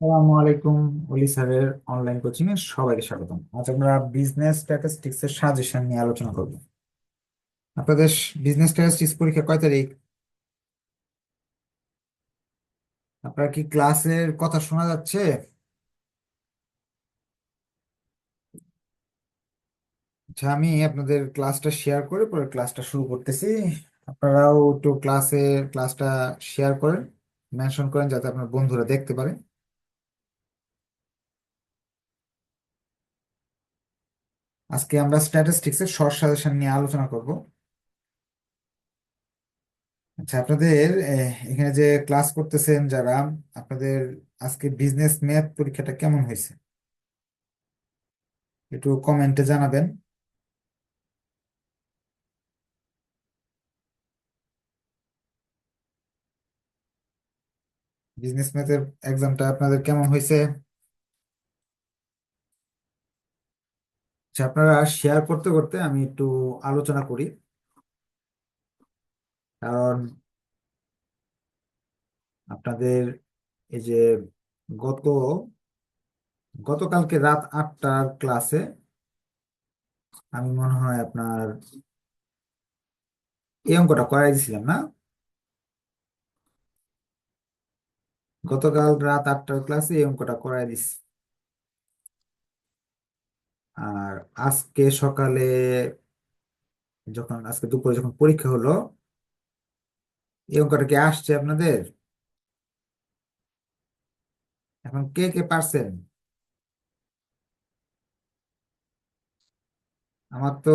আসসালামু আলাইকুম অলি স্যারের অনলাইন কোচিং এ সবাইকে স্বাগতম। আজ আমরা বিজনেস স্ট্যাটিস্টিক্স এর সাজেশন নিয়ে আলোচনা করব। আপনাদের বিজনেস স্ট্যাটিস্টিক্স পরীক্ষা কয় তারিখ? আপনার কি ক্লাসের কথা শোনা যাচ্ছে? আচ্ছা আমি আপনাদের ক্লাসটা শেয়ার করে পরে ক্লাসটা শুরু করতেছি। আপনারাও একটু ক্লাসে ক্লাসটা শেয়ার করেন মেনশন করেন, যাতে আপনার বন্ধুরা দেখতে পারে। আজকে আমরা স্ট্যাটিস্টিক্স এর শর্ট সাজেশন নিয়ে আলোচনা করব। আচ্ছা আপনাদের এখানে যে ক্লাস করতেছেন যারা, আপনাদের আজকে বিজনেস ম্যাথ পরীক্ষাটা কেমন হয়েছে? একটু কমেন্টে জানাবেন। বিজনেস ম্যাথের এক্সামটা আপনাদের কেমন হয়েছে? আচ্ছা আপনারা শেয়ার করতে করতে আমি একটু আলোচনা করি। কারণ আপনাদের এই যে গত, গতকালকে রাত আটটার ক্লাসে আমি মনে হয় আপনার এই অঙ্কটা করাই দিয়েছিলাম না? গতকাল রাত আটটার ক্লাসে এই অঙ্কটা করাই দিছি। আর আজকে সকালে যখন, আজকে দুপুরে যখন পরীক্ষা হলো, এই অঙ্কটা কি আসছে আপনাদের? এখন কে কে পারছেন? আমার তো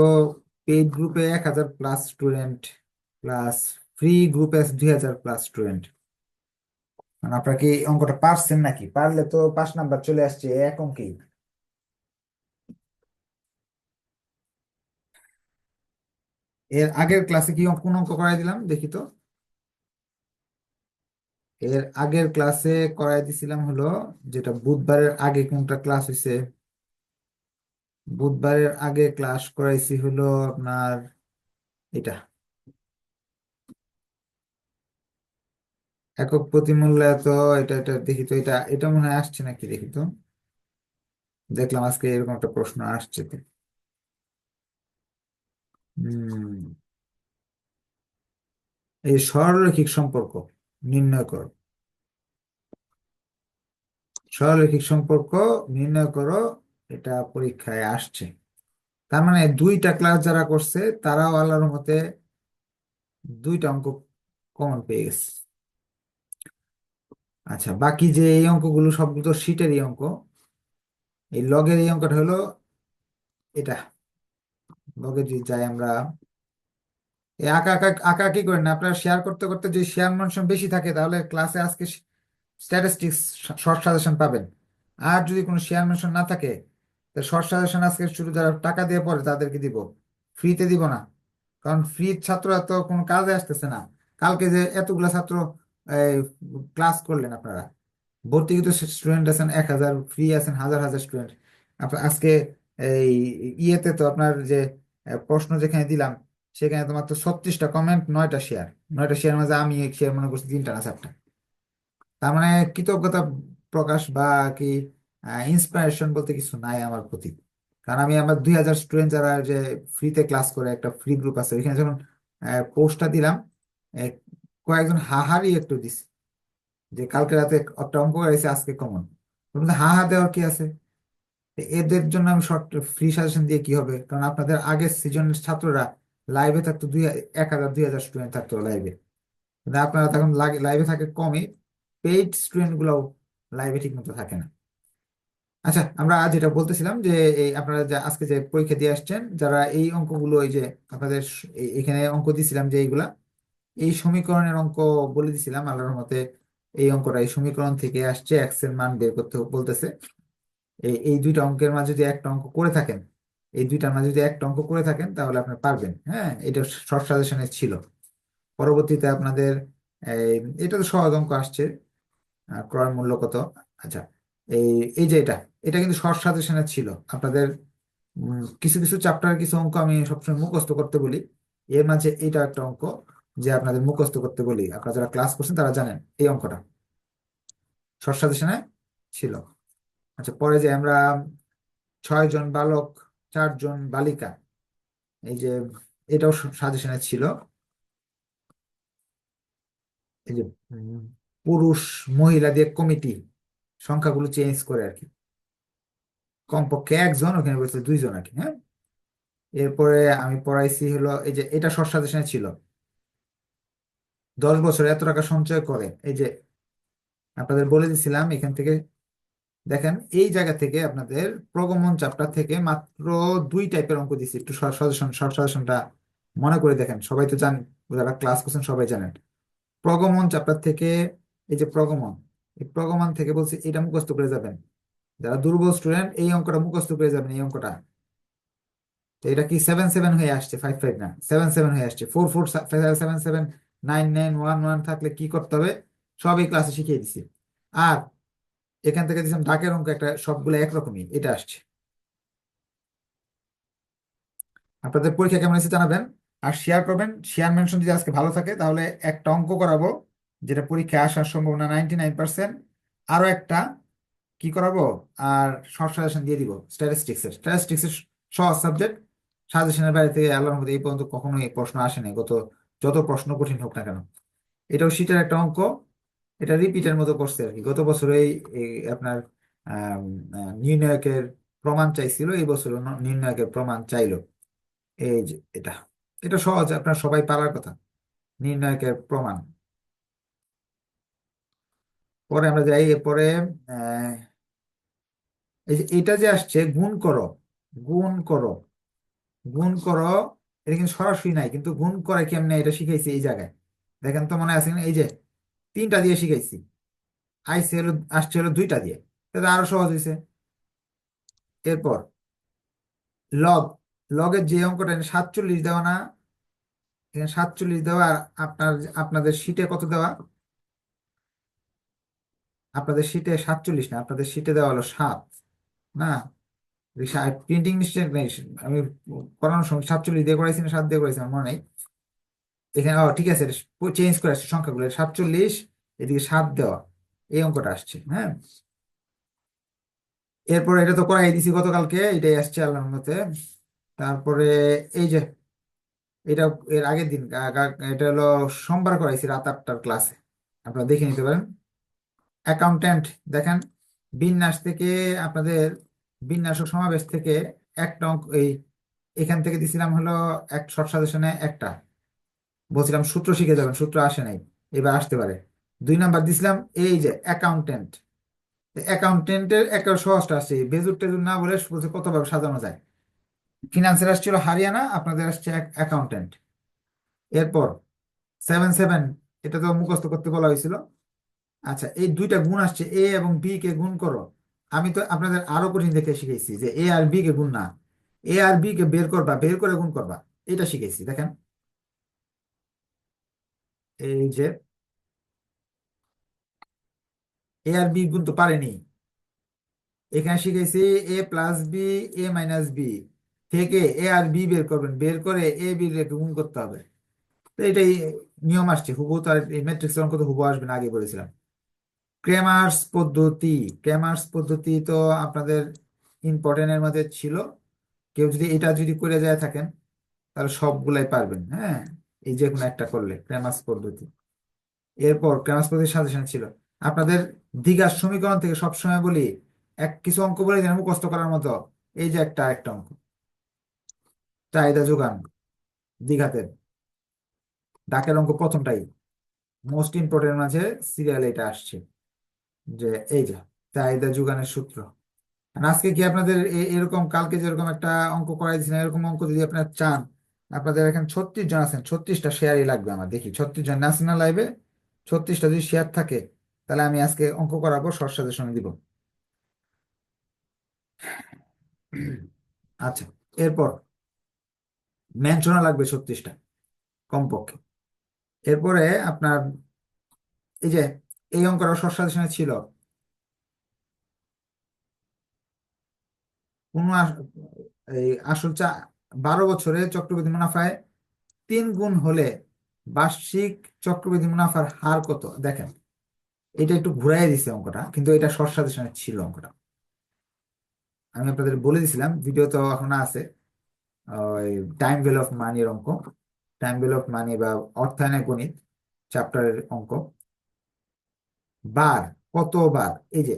পেইড গ্রুপে এক হাজার প্লাস স্টুডেন্ট, প্লাস ফ্রি গ্রুপে দুই হাজার প্লাস স্টুডেন্ট। মানে আপনারা কি অঙ্কটা পারছেন নাকি? পারলে তো পাঁচ নাম্বার চলে আসছে, এক অঙ্কেই। এর আগের ক্লাসে কি কোন অঙ্ক করাই দিলাম? দেখি তো। এর আগের ক্লাসে করাই দিছিলাম হলো যেটা বুধবারের আগে কোনটা ক্লাস হয়েছে বুধবারের আগে ক্লাস করাইছি হলো আপনার এটা। একক প্রতিমূল্য এত, এটা এটা দেখি তো, এটা এটা মনে হয় আসছে নাকি দেখি তো। দেখলাম আজকে এরকম একটা প্রশ্ন আসছে হম। এই সরলরৈখিক সম্পর্ক নির্ণয় করো। সরলরৈখিক সম্পর্ক নির্ণয় করো, এটা পরীক্ষায় আসছে। তার মানে দুইটা ক্লাস যারা করছে, তারাও আল্লাহর মতে দুইটা অঙ্ক কমন পেয়ে গেছে। আচ্ছা বাকি যে এই অঙ্কগুলো সবগুলো তো শীটেরই অঙ্ক, এই লগের এই অঙ্কটা হলো এটা। লগে যদি যাই আমরা এই আঁকা আঁকা কি করেন না। আপনারা শেয়ার করতে করতে যদি শেয়ার মানুষজন বেশি থাকে, তাহলে ক্লাসে আজকে স্ট্যাটিস্টিক্স শর্ট সাজেশন পাবেন। আর যদি কোনো শেয়ার মেনশন না থাকে, তো শর্ট সাজেশন আজকে শুরু যারা টাকা দিয়ে পড়ে, তাদেরকে দিব। ফ্রিতে দিব না। কারণ ফ্রি ছাত্ররা তো কোনো কাজে আসতেছে না। কালকে যে এতগুলা ছাত্র ক্লাস করলেন আপনারা। ভর্তি কিন্তু স্টুডেন্ট আছেন এক হাজার ফ্রি আছেন হাজার হাজার স্টুডেন্ট আজকে এই ইয়েতে তো আপনার যে প্রশ্ন যেখানে দিলাম সেখানে তো ছত্রিশটা কমেন্ট নয়টা শেয়ার নয়টা শেয়ার মাঝে আমি শেয়ার মনে করছি তিনটা না চারটা। তার মানে কৃতজ্ঞতা প্রকাশ বা কি ইন্সপিরেশন বলতে কিছু নাই আমার প্রতি। কারণ আমি আমার দুই হাজার স্টুডেন্ট যারা যে ফ্রিতে ক্লাস করে, একটা ফ্রি গ্রুপ আছে, ওইখানে যখন পোস্টটা দিলাম কয়েকজন হাহারি একটু দিছে, যে কালকে রাতে একটা অঙ্ক হয়েছে আজকে কমন হা হা দেওয়ার কি আছে? এদের জন্য আমি শর্ট ফ্রি সাজেশন দিয়ে কি হবে? কারণ আপনাদের আগের সিজনের ছাত্ররা লাইভে থাকতো দুই এক হাজার, দুই হাজার স্টুডেন্ট থাকতো লাইভে কিন্তু আপনারা তখন লাইভে থাকে কমই পেইড স্টুডেন্ট গুলাও লাইভে ঠিক মতো থাকে না। আচ্ছা আমরা যেটা বলতেছিলাম যে, এই আপনারা যে আজকে যে পরীক্ষা দিয়ে আসছেন, যারা এই অঙ্কগুলো ওই যে আপনাদের এখানে অঙ্ক দিছিলাম যে এইগুলা, এই সমীকরণের অঙ্ক বলে দিছিলাম, আল্লাহর মতে এই অঙ্কটা এই সমীকরণ থেকে আসছে এক্সের মান বের করতে বলতেছে। এই দুইটা অঙ্কের মাঝে যদি একটা অঙ্ক করে থাকেন এই দুইটার মাঝে যদি একটা অঙ্ক করে থাকেন, তাহলে আপনি পারবেন। হ্যাঁ এটা শর্ট সাজেশনে ছিল। পরবর্তীতে আপনাদের এটা তো সহজ অঙ্ক আসছে। ক্রয় মূল্য কত? আচ্ছা এই এই যে এটা এটা কিন্তু শর্ট সাজেশনে ছিল। আপনাদের কিছু কিছু চ্যাপ্টার কিছু অঙ্ক আমি সবসময় মুখস্থ করতে বলি। এর মাঝে এটা একটা অঙ্ক যে আপনাদের মুখস্থ করতে বলি। আপনারা যারা ক্লাস করছেন, তারা জানেন এই অঙ্কটা। শর্ট সাজেশনে ছিল। আচ্ছা পরে যে আমরা ছয় জন বালক চারজন বালিকা। এই যে, এটাও সাজেশনে ছিল। এই যে পুরুষ মহিলা দিয়ে কমিটি সংখ্যাগুলো চেঞ্জ করে আর কি। কমপক্ষে একজন, ওখানে বলছে দুইজন আর কি হ্যাঁ? এরপরে আমি পড়াইছি হলো, এই যে, এটা শর্ট সাজেশনে ছিল। দশ বছর এত টাকা সঞ্চয় করে। এই যে, আপনাদের বলে দিছিলাম, এখান থেকে দেখেন, এই জায়গা থেকে আপনাদের প্রগমন চ্যাপ্টার থেকে মাত্র দুই টাইপের অঙ্ক দিচ্ছি একটু সাজেশন শর্ট সাজেশনটা মনে করে দেখেন, সবাই তো জানেন, যারা ক্লাস করছেন সবাই জানেন। প্রগমন চ্যাপ্টার থেকে, এই যে প্রগমন, এই প্রগমন থেকে বলছি এটা মুখস্থ করে যাবেন। যারা দুর্বল স্টুডেন্ট এই অঙ্কটা মুখস্থ করে যাবেন, এই অঙ্কটা। তো এটা কি সেভেন সেভেন হয়ে আসছে ফাইভ ফাইভ না? সেভেন সেভেন হয়ে আসছে। Four four seven seven nine nine one one থাকলে কি করতে হবে? সব এই ক্লাসে শিখিয়ে দিছি। আর এখান থেকে দিলাম ডাকের অঙ্ক একটা সবগুলো একরকমই, এটা আসছে। আপনাদের পরীক্ষা কেমন হয়েছে জানাবেন আর শেয়ার করবেন। শেয়ার মেনশন যদি আজকে ভালো থাকে, তাহলে একটা অঙ্ক করাবো, যেটা পরীক্ষায় আসার সম্ভাবনা নাইনটি নাইন পার্সেন্ট একটা কি করাবো? আর শর্ট সাজেশন দিয়ে দিব স্ট্যাটিস্টিক্স এর। স্ট্যাটিস্টিক্স এর সহজ সাবজেক্ট সাজেশনের বাইরে থেকে আল্লাহর মধ্যে এই পর্যন্ত কখনোই প্রশ্ন আসেনি গত যত প্রশ্ন কঠিন হোক না কেন। এটাও শীতের একটা অঙ্ক। এটা রিপিটের মতো করছে আর কি। গত বছরেই আপনার নির্ণায়কের প্রমাণ চাইছিল, এই বছর নির্ণায়কের প্রমাণ চাইলো। এই যে, এটা এটা সহজ, আপনার সবাই পারার কথা। নির্ণায়কের প্রমাণ। পরে আমরা যাই, এরপরে এটা যে আসছে, গুণ করো গুণ করো গুণ করো, এটা কিন্তু সরাসরি নাই, কিন্তু গুণ করে কেমনে, এটা শিখাইছি এই জায়গায়। দেখেন তো মনে আছে? এই যে তিনটা দিয়ে শিখাইছি। আইসি হলো, আসছে হলো দুইটা দিয়ে। এটা আরও সহজ হয়েছে এরপর লগ লগের যে অঙ্কটা সাতচল্লিশ দেওয়া না। সাতচল্লিশ দেওয়া আপনার, আপনাদের শীটে কত দেওয়া? আপনাদের শীটে সাতচল্লিশ না, আপনাদের শীটে দেওয়া হলো সাত, না? প্রিন্টিং মিস্টেক নেই। আমি করানোর সময় সাতচল্লিশ দিয়ে করাইছি না, সাত দিয়ে করাইছি, আমার মনে নেই। এখানে ঠিক আছে চেঞ্জ করে আসছে সংখ্যাগুলো। সাতচল্লিশ এদিকে সাত দেওয়া, এই অঙ্কটা আসছে হ্যাঁ? এরপর এটা তো করাই দিছি গতকালকে, এটাই আসছে আল্লাহর তারপরে এই যে, এটা এর আগের দিন এটা হলো সোমবার করাইছি রাত আটটার ক্লাসে, আপনারা দেখে নিতে পারেন। অ্যাকাউন্ট্যান্ট দেখেন, বিন্যাস থেকে আপনাদের বিন্যাস ও সমাবেশ থেকে একটা অঙ্ক, এই, এখান থেকে দিছিলাম হলো এক শর্ট সাজেশনে একটা। বলছিলাম সূত্র শিখে যাবেন, সূত্র আসে নাই, এবার আসতে পারে। দুই নাম্বার দিছিলাম, এই যে অ্যাকাউন্টেন্ট অ্যাকাউন্টেন্টের একটা সহজটা আসছে বেজুর টেজুর না বলে কতভাবে সাজানো যায়। ফিনান্সের আসছিল হারিয়ানা, আপনাদের আসছে অ্যাকাউন্টেন্ট এরপর সেভেন সেভেন এটা তো মুখস্থ করতে বলা হয়েছিল। আচ্ছা এই দুইটা গুণ আসছে এ এবং বি কে গুণ করো। আমি তো আপনাদের আরও কঠিন দেখে শিখেছি যে এ আর বি কে গুণ না। এ আর বি কে বের করবা, বের করে গুণ করবা, এটা শিখেছি দেখেন। এই যে এ আর বি গুণ তো পারেনি। এখানে শিখেছি A plus B A minus B থেকে এ আর বি বের করবেন, বের করে এ বি গুণ করতে হবে। তো এটাই নিয়ম আসছে, হুবহু তো আর এই ম্যাট্রিক্স অঙ্ক তো আসবে না, আগে বলেছিলাম। ক্রেমার্স পদ্ধতি ক্রেমার্স পদ্ধতি তো আপনাদের ইম্পর্টেন্টের মধ্যে ছিল। কেউ যদি এটা যদি করে যায় থাকেন, তাহলে সবগুলাই পারবেন হ্যাঁ? এই যে কোনো একটা করলে ক্রেমার্স পদ্ধতি। এরপর ক্রেমার্স পদ্ধতির সাজেশন ছিল। আপনাদের দ্বিঘাত সমীকরণ থেকে সবসময় বলি, এক কিছু অঙ্ক বলে যেন মুখস্থ করার মতো, এই যে একটা একটা অঙ্ক। চাহিদা যোগান দ্বিঘাতের ডাকের অঙ্ক প্রথমটাই। মোস্ট ইম্পর্টেন্ট মাঝে সিরিয়াল এটা আসছে। যে এই যে, চাহিদা যোগানের সূত্র। আজকে কি আপনাদের এরকম, কালকে যেরকম একটা অঙ্ক করাই দিয়েছেন এরকম অঙ্ক যদি আপনারা চান, আপনাদের এখানে ছত্রিশ জন আছেন, ছত্রিশটা শেয়ারই লাগবে আমার, দেখি। ছত্রিশ জন ন্যাশনাল লাইভে ছত্রিশটা যদি শেয়ার থাকে তাহলে আমি আজকে অঙ্ক করাবো শর্ট সাজেশনে দিব। আচ্ছা এরপর মেনশনও লাগবে ছত্রিশটা কমপক্ষে। এরপরে আপনার এই যে, এই অঙ্কটা শর্ট সাজেশনে ছিল। এই আসল চা, বারো বছরে চক্রবৃদ্ধি মুনাফায় তিন গুণ হলে বার্ষিক চক্রবৃদ্ধি মুনাফার হার কত? দেখেন এটা একটু ঘুরাই দিছে অঙ্কটা, কিন্তু এটা শর্ট সাজেশনে ছিল অঙ্কটা। আমি আপনাদের বলে দিছিলাম ভিডিও তো এখন আছে, ওই টাইম ভ্যালু অফ মানির অঙ্ক। টাইম ভ্যালু অফ মানি বা অর্থায়নের গণিত চ্যাপ্টারের অঙ্ক। বার, কতবার? এই যে,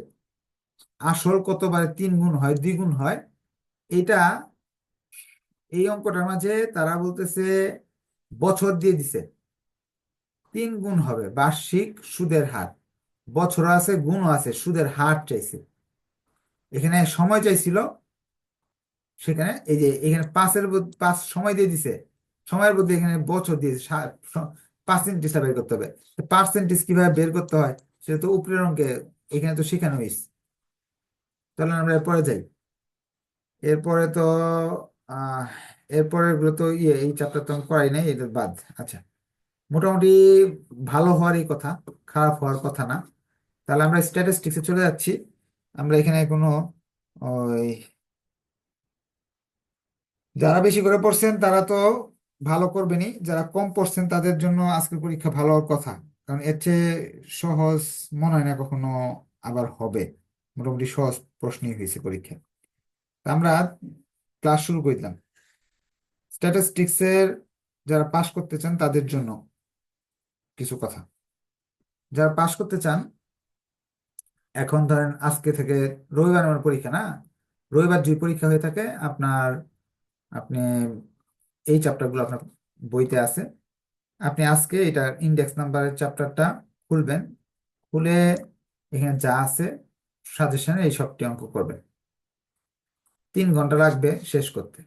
আসল কতবার তিন গুণ হয় দুই গুণ হয়, এটা এই অঙ্কটার মাঝে তারা বলতেছে, বছর দিয়ে দিছে। তিন গুণ হবে, বার্ষিক সুদের হার। বছর আছে, গুণও আছে, সুদের হার চাইছে। এখানে সময় চাইছিল, সেখানে এই যে এখানে পাঁচের পাঁচ সময় দিয়ে দিছে, সময়ের বদলে এখানে বছর দিয়ে পার্সেন্টেজটা বের করতে হবে। পার্সেন্টেজ কীভাবে বের করতে হয়, সেটা তো উপরের অঙ্কে, এখানে তো শেখানো হয়েছে তাহলে আমরা এরপরে যাই। এরপরে তো আহ এরপরে গুলো তো ইয়ে এই চ্যাপ্টার তো আমি করাই নাই, এটা বাদ। আচ্ছা মোটামুটি ভালো হওয়ারই কথা। খারাপ হওয়ার কথা না। তাহলে আমরা স্ট্যাটিস্টিক্সে চলে যাচ্ছি। আমরা এখানে কোনো, ওই, যারা বেশি করে পড়ছেন তারা তো ভালো করবেনই। যারা কম পড়ছেন তাদের জন্য আজকের পরীক্ষা ভালো হওয়ার কথা। কারণ এর চেয়ে সহজ মনে হয় না কখনো আবার হবে। মোটামুটি সহজ প্রশ্নই হয়েছে পরীক্ষা আমরা ক্লাস শুরু করে দিলাম। স্ট্যাটিস্টিক্সের যারা পাশ করতে চান তাদের জন্য কিছু কথা। যারা পাশ করতে চান, এখন ধরেন আজকে থেকে রবিবার আমার পরীক্ষা, না? রবিবার যে পরীক্ষা হয়ে থাকে, আপনার, আপনি এই চ্যাপ্টারগুলো আপনার বইতে আছে। আপনি আজকে এটা ইন্ডেক্স নাম্বারের চ্যাপ্টারটা খুলবেন, খুলে এখানে যা আছে সাজেশনে এই সবটি অঙ্ক করবেন। তিন ঘণ্টা লাগবে শেষ করতে।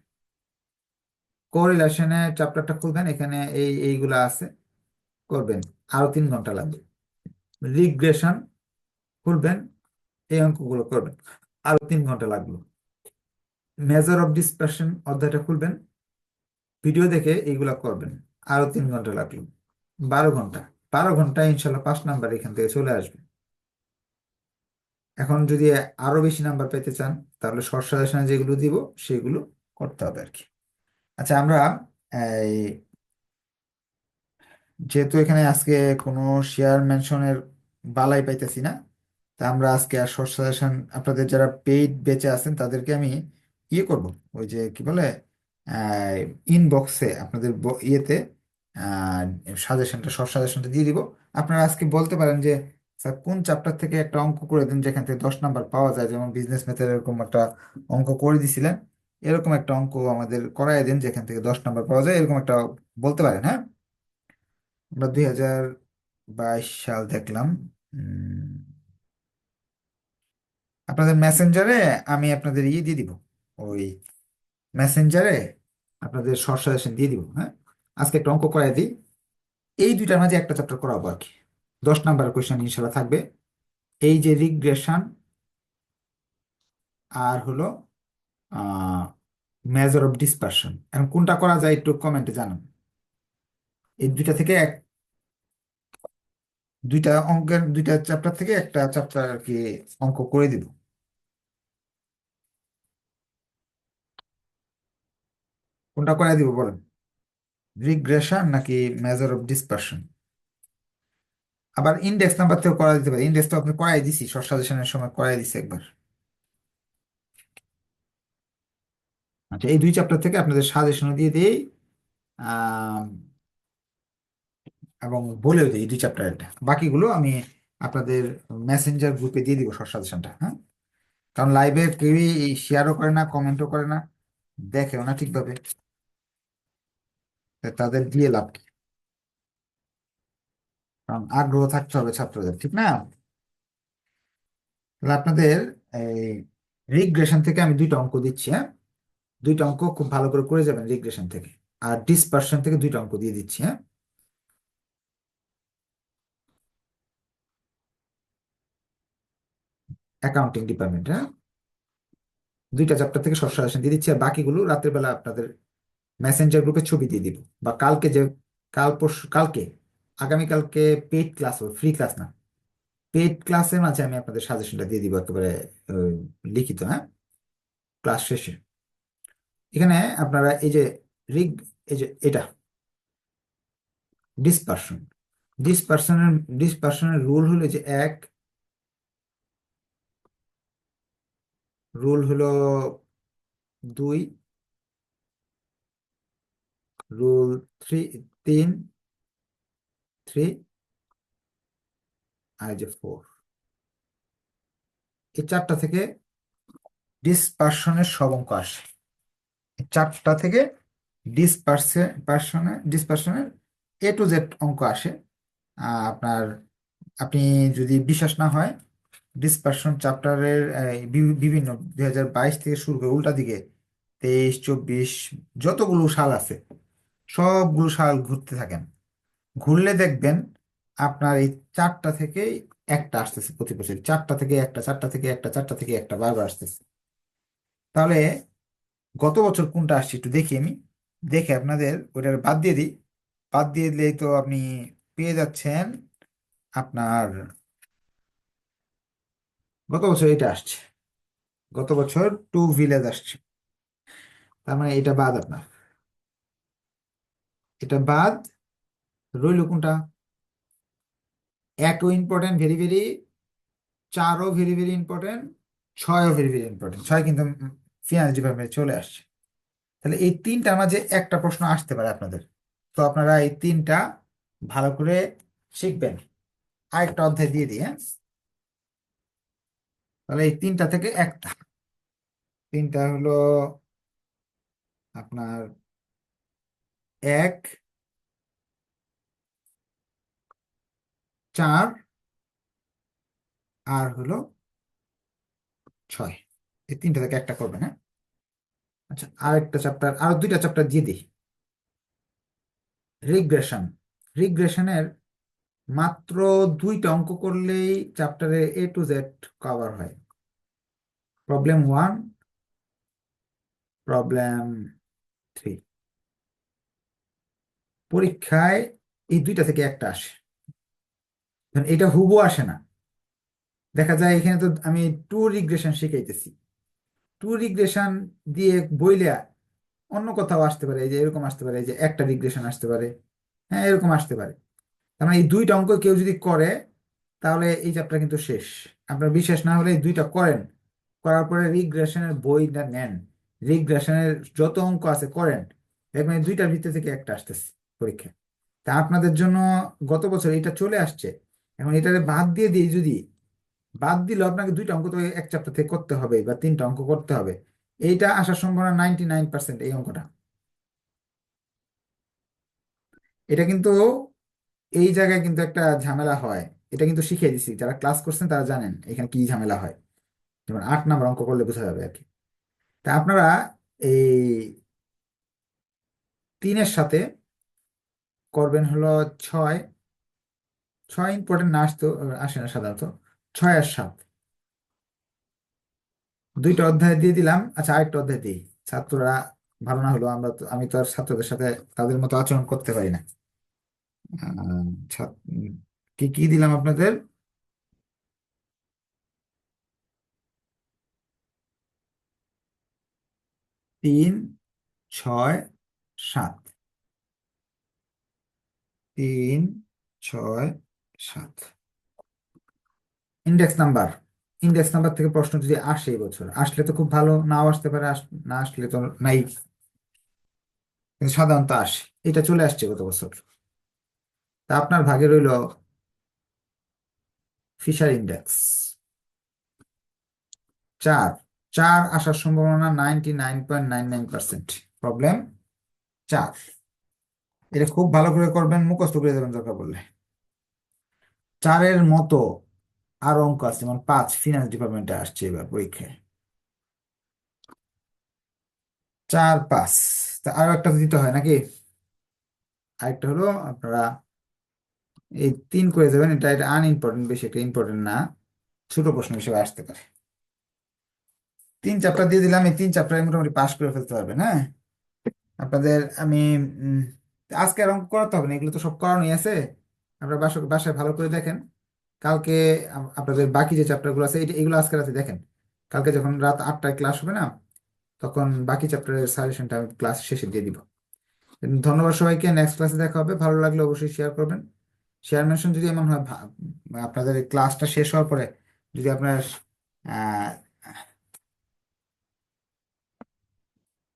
কোরিলেশনের চ্যাপ্টারটা খুলবেন, এখানে এই, এইগুলা আছে, করবেন। আরও তিন ঘণ্টা লাগবে। রিগ্রেশন খুলবেন এই অঙ্কগুলো করবেন। আরও তিন ঘণ্টা লাগল। মেজার অফ ডিসপারশন অধ্যায়টা খুলবেন ভিডিও দেখে এইগুলা করবেন। আরও তিন ঘণ্টা লাগল। বারো ঘণ্টা। বারো ঘণ্টা ইনশাল্লাহ পাঁচ নাম্বার এখান থেকে চলে আসবে। এখন যদি আরও বেশি নাম্বার পেতে চান, তাহলে শর্ট যেগুলো দিব, সেগুলো করতে হবে আর কি। আচ্ছা আমরা এই যেহেতু এখানে আজকে কোনো শেয়ার মেনশনের বালাই পাইতেছি না। তা আমরা আজকে আর শর্ট সাজেশন আপনাদের যারা পেইড বেচে আছেন, তাদেরকে আমি ইয়ে করব। ওই যে কি বলে ইনবক্সে আপনাদের ইয়েতে সাজেশনটা শর্ট সাজেশনটা দিয়ে দিব। আপনারা আজকে বলতে পারেন যে, স্যার, কোন চ্যাপ্টার থেকে একটা অঙ্ক করে দেন যেখান থেকে দশ নাম্বার পাওয়া যায়? যেমন বিজনেস ম্যাথের এরকম একটা অঙ্ক করে দিছিলেন, এরকম একটা অঙ্ক আমাদের করাই দেন যেখান থেকে দশ নাম্বার পাওয়া যায়, এরকম একটা বলতে পারেন হ্যাঁ? আমরা দুই হাজার বাইশ সাল দেখলাম আপনাদের মেসেঞ্জারে আমি আপনাদের ইয়ে দিয়ে দিব। ওই মেসেঞ্জারে আপনাদের শর্ট সাজেশন দিয়ে দিব হ্যাঁ? আজকে একটা অঙ্ক করাই দিই। এই দুইটার মাঝে একটা চ্যাপ্টার করাবো আর কি। দশ নাম্বার কোয়েশ্চেন ইনশাল্লাহ থাকবে। এই যে রিগ্রেশন আর হলো মেজার অফ ডিসপারশন এখন কোনটা করা যায় একটু কমেন্টে জানান। এই দুইটা থেকে এক দুইটা অঙ্কের দুইটা চ্যাপ্টার থেকে একটা চ্যাপ্টার আর কি অঙ্ক করে দিব। কোনটা করাই দিব বলেন? রিগ্রেশন নাকি মেজার অফ ডিসপারশন আবার ইন্ডেক্স নাম্বার থেকেও করা দিতে পারে। ইন্ডেক্স তো আপনি করাই দিছি শর্ট সাজেশনের সময় করাই দিছি একবার। আচ্ছা এই দুই চ্যাপ্টার থেকে আপনাদের সাজেশন দিয়ে আহ, এবং বলেও দিই দুই চ্যাপ্টারটা বাকিগুলো আমি আপনাদের মেসেঞ্জার গ্রুপে দিয়ে দিব শর্ট সাজেশনটা হ্যাঁ? কারণ লাইভে কেউই শেয়ারও করে না কমেন্টও করে না। দেখেও না ঠিকভাবে। তাদের দিয়ে লাভ কি? কারণ আগ্রহ থাকতে হবে ছাত্রদের, ঠিক না? তাহলে আপনাদের এই রিগ্রেশন থেকে আমি দুইটা অঙ্ক দিচ্ছি হ্যাঁ? দুইটা অঙ্ক খুব ভালো করে করে যাবেন রিগ্রেশন থেকে। আর ডিসপারশন থেকে দুইটা অঙ্ক দিয়ে দিচ্ছি হ্যাঁ? অ্যাকাউন্টিং ডিপার্টমেন্ট হ্যাঁ? দুইটা চ্যাপ্টার থেকে শর্ট সাজেশন দিয়ে দিচ্ছি, আর বাকিগুলো রাতের বেলা আপনাদের মেসেঞ্জার গ্রুপে ছবি দিয়ে দিব। বা কালকে যে, কাল পরশু, কালকে, আগামীকালকে পেইড ক্লাস হবে ফ্রি ক্লাস না। পেইড ক্লাসের মাঝে আমি আপনাদের সাজেশনটা দিয়ে দিব একেবারে লিখিত হ্যাঁ? ক্লাস শেষে। এখানে আপনারা এই যে রিগ এই যে এটা ডিসপারশন ডিসপারশনের ডিসপারশনের রুল হলো যে এক রুল হলো দুই, রুল থ্রি, তিন, থ্রি, আর যে ফোর। এই চারটা থেকে ডিসপারশনের সব অঙ্ক আসে। চারটা থেকে ডিসপারশনের ডিসপারশনের এ টু জেড অঙ্ক আসে। আপনার, আপনি যদি বিশ্বাস না হয় ডিসপারশন চ্যাপ্টারের বিভিন্ন দুই হাজার বাইশ থেকে শুরু করে উল্টা দিকে তেইশ, চব্বিশ, যতগুলো সাল আছে, সবগুলো সাল ঘুরতে থাকেন। ঘুরলে দেখবেন আপনার এই চারটা থেকে একটা আসতেছে প্রতি বছর চারটা থেকে একটা, চারটা থেকে একটা, চারটা থেকে একটা বারবার আসতেছে। তাহলে গত বছর কোনটা আসছে একটু দেখি আমি। দেখে আপনাদের ওইটার বাদ দিয়ে দিই। বাদ দিয়ে দিলেই তো আপনি পেয়ে যাচ্ছেন আপনার গত বছর এটা আসছে। গত বছর টু ভিলেজ আসছে। তার মানে এটা বাদ আপনার। এটা বাদ রইল কোনটা? একও ইম্পর্টেন্ট ভেরি ভেরি চারও ভেরি ভেরি ইম্পর্টেন্ট ছয়ও ভেরি ভেরি ইম্পর্টেন্ট ছয় কিন্তু ফিনান্স ডিপার্টমেন্টে চলে আসছে। তাহলে এই তিনটার মাঝে একটা প্রশ্ন আসতে পারে আপনাদের। তো আপনারা এই তিনটা ভালো করে শিখবেন। আরেকটা অধ্যায় দিয়ে দিই হ্যাঁ? তাহলে এই তিনটা থেকে একটা। তিনটা হলো আপনার এক, চার আর হলো ছয়। এই তিনটা থেকে একটা করবেন হ্যাঁ? আচ্ছা আরেকটা চ্যাপ্টার আর দুইটা চ্যাপ্টার দিয়ে দিই। রিগ্রেশন রিগ্রেশনের মাত্র দুইটা অঙ্ক করলেই চ্যাপ্টারে এ টু জেড কভার হয়। প্রবলেম ওয়ান প্রবলেম থ্রি পরীক্ষায় এই দুইটা থেকে একটা আসে। এটা হুবু আসে না। দেখা যায় এখানে তো আমি টু রিগ্রেশন শিখাইতেছি। টু রিগ্রেশন দিয়ে বইলে অন্য কোথাও আসতে পারে, এই যে এরকম আসতে পারে, এই যে একটা রিগ্রেশন আসতে পারে। হ্যাঁ এরকম আসতে পারে। তার মানে এই দুইটা অঙ্ক কেউ যদি করে, তাহলে এই চ্যাপ্টার কিন্তু শেষ। আপনার বিশেষ না হলে এই দুইটা করেন। করার পরে রিগ্রেশনের বইটা নেন। রিগ্রেশনের যত অঙ্ক আছে করেন। দেখবেন এই দুইটার ভিতর থেকে একটা আসতেছে পরীক্ষা। তা আপনাদের জন্য গত বছর এটা চলে আসছে। এখন এটারে বাদ দিয়ে দিই যদি, বাদ দিলেও আপনাকে দুইটা অঙ্ক তো এক চ্যাপ্টার থেকে করতে হবে বা তিনটা অঙ্ক করতে হবে। এইটা আসার সম্ভাবনা নাইনটি নাইন পার্সেন্ট এই অঙ্কটা। এটা কিন্তু এই জায়গায় কিন্তু একটা ঝামেলা হয়। এটা কিন্তু শিখিয়ে দিছি। যারা ক্লাস করছেন তারা জানেন এখানে কি ঝামেলা হয়। যেমন আট নাম্বার অঙ্ক করলে বোঝা যাবে আর কি তা আপনারা এই তিনের সাথে করবেন হলো ছয়। ছয় ইম্পর্টেন্ট না আসতো, আসে না সাধারণত। ছয় আর সাত। দুইটা অধ্যায় দিয়ে দিলাম। আচ্ছা আরেকটা অধ্যায় দিই। ছাত্ররা ভালো না হলো আমরা তো, আমি তো আর ছাত্রদের সাথে তাদের মতো আচরণ করতে পারি না। কি কি দিলাম আপনাদের? তিন, ছয়, সাত। তিন, ছয়, সাত। ইন্ডেক্স নাম্বার ইন্ডেক্স নাম্বার থেকে প্রশ্ন যদি আসে এই বছর আসলে তো খুব ভালো, নাও আসতে পারে না আসলে তো নাই। কিন্তু সাধারণত আসে। এটা চলে আসছে গত বছর। তা আপনার ভাগে রইল ফিশার ইন্ডেক্স। চার চার আসার সম্ভাবনা ninety nine point nine nine percent. Problem চার। এটা খুব ভালো করে করবেন, মুখস্থ করে দেবেন দরকার পড়লে। চারের মতো আর অঙ্ক আছে, যেমন পাঁচ ফিনান্স ডিপার্টমেন্টে আসছে এবার পরীক্ষায়। চার, পাঁচ। তা আরও একটা দিতে হয় নাকি? আরেকটা হলো আপনারা এই তিন করে দেবেন, এটা এটা আনইম্পর্টেন্ট বেশি, একটা ইম্পর্টেন্ট না। ছোট প্রশ্ন হিসেবে আসতে পারে। তিন চ্যাপ্টার দিয়ে দিলাম, এই তিন চ্যাপ্টারে মোটামুটি পাস করে ফেলতে পারবেন হ্যাঁ? আপনাদের, আমি আজকে আর অঙ্ক করাতে হবে না, এগুলো তো সব করানোই আছে। আপনারা বাসা, বাসায় ভালো করে দেখেন। কালকে আপনাদের বাকি যে চ্যাপ্টারগুলো আছে, এটা- এগুলো আজকে রাতে দেখেন। কালকে যখন রাত আটটায় ক্লাস হবে না, তখন বাকি চ্যাপ্টারের সাজেশনটা আমি ক্লাস শেষে দিয়ে দিব। ধন্যবাদ সবাইকে নেক্সট ক্লাসে দেখা হবে। ভালো লাগলে অবশ্যই শেয়ার করবেন। শেয়ার মেনশন যদি এমন হয় আপনাদের ক্লাসটা শেষ হওয়ার পরে যদি আপনার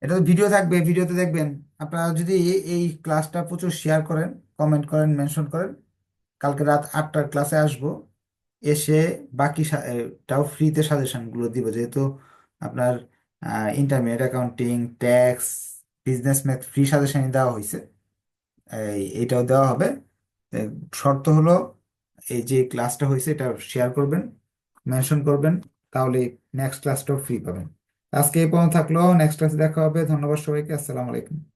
এটা তো ভিডিও থাকবে ভিডিওতে দেখবেন। আপনারা যদি এই ক্লাসটা প্রচুর শেয়ার করেন কমেন্ট করেন মেনশন করেন, কালকে রাত আটটার ক্লাসে আসব। এসে বাকি টাও ফ্রিতে সাজেশনগুলো দিব, যেহেতু আপনার intermediate accounting tax business math free suggestion দেওয়া হয়েছে এই এটাও দেওয়া হবে। শর্ত হলো এই যে ক্লাসটা হয়েছে এটা শেয়ার করবেন মেনশন করবেন, তাহলে নেক্সট ক্লাসটাও ফ্রি পাবেন। আজকে এই পর্যন্ত থাকল নেক্সট ক্লাসে দেখা হবে, ধন্যবাদ সবাইকে, আসসালামু আলাইকুম।